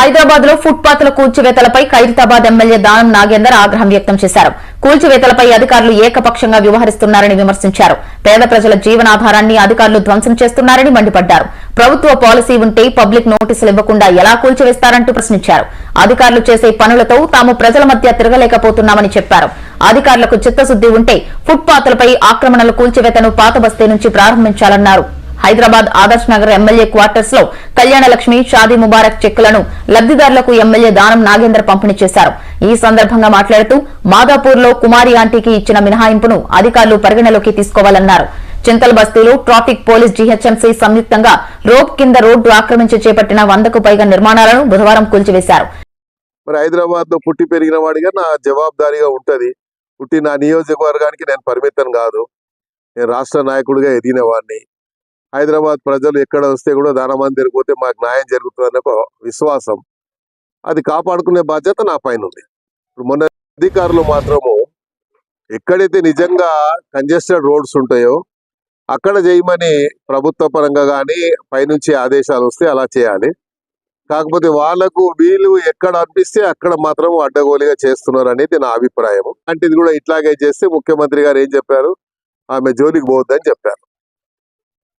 హైదరాబాద్లో ఫుట్పాత్ల కూల్చివేతలపై ఖైరతాబాద్ ఎమ్మెల్యే దానం నాగేందర్ ఆగ్రహం వ్యక్తం చేశారు. కూల్చివేతలపై అధికారులు ఏకపక్షంగా వ్యవహరిస్తున్నారని విమర్శించారు. పేద ప్రజల జీవనాధారాన్ని అధికారులు ధ్వంసం చేస్తున్నారని మండిపడ్డారు. ప్రభుత్వ పాలసీ ఉంటే పబ్లిక్ నోటీసులు ఇవ్వకుండా ఎలా కూల్చివేస్తారంటూ ప్రశ్నించారు. అధికారులు చేసే పనులతో తాము ప్రజల మధ్య తిరగలేకపోతున్నామని చెప్పారు. అధికారులకు చిత్తశుద్ది ఉంటే ఫుట్పాత్లపై ఆక్రమణలు కూల్చివేతను పాత బస్తీ నుంచి ప్రారంభించాలన్నారు. హైదరాబాద్ ఆదర్శ్ నగర్ ఎమ్మెల్యే క్వార్టర్స్లో కళ్యాణ లక్ష్మి షాదీ ముబారక్ చెక్కులను లబ్దిదారులకు ఎమ్మెల్యే దానం నాగేందర్ పంపిణీ చేశారు. ఈ సందర్భంగా మాట్లాడుతూ మాదాపూర్లో కుమారి ఆంటీకి ఇచ్చిన మినహాయింపును అధికారులు పరిగణలోకి తీసుకోవాలన్నారు. చింతల్ బస్తీలో ట్రాఫిక్ పోలీస్ జీహెచ్ఎంసీ సంయుక్తంగా రోప్ కింద రోడ్డు ఆక్రమించి చేపట్టిన వందకు పైగా నిర్మాణాలను బుధవారం కూల్చివేశారు. మరి హైదరాబాద్లో పుట్టి పెరిగిన వాడిగా నా జవాబుదారీగా ఉంటది. పుట్టి నా నియోజకవర్గానికి నేను పరిమితం కాదు. నేను రాష్ట్ర నాయకుడిగా ఎదిగిన వాడిని. హైదరాబాద్ ప్రజలు ఎక్కడ వస్తే కూడా దానమంది తిరిగిపోతే మాకు న్యాయం జరుగుతుందనే ఒక విశ్వాసం. అది కాపాడుకునే బాధ్యత నా పైన ఉంది. ఇప్పుడు మొన్న అధికారులు మాత్రము ఎక్కడైతే నిజంగా కంజెస్టెడ్ రోడ్స్ ఉంటాయో అక్కడ చేయమని ప్రభుత్వ పరంగా కానీ పైనుంచి ఆదేశాలు వస్తే అలా చేయాలి. కాకపోతే వాళ్ళకు వీలు ఎక్కడ అనిపిస్తే అక్కడ మాత్రం అడ్డగోలిగా చేస్తున్నారు అనేది నా అభిప్రాయం అంటే ఇది కూడా ఇట్లాగే చేస్తే ముఖ్యమంత్రి గారు ఏం చెప్పారు? ఆమె జోలికి పోవద్దని చెప్పారు.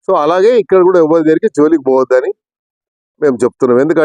సో అలాగే ఇక్కడ కూడా ఎవరి దగ్గరికి జోలికి పోవద్దని మేము చెప్తున్నాం. ఎందుకంటే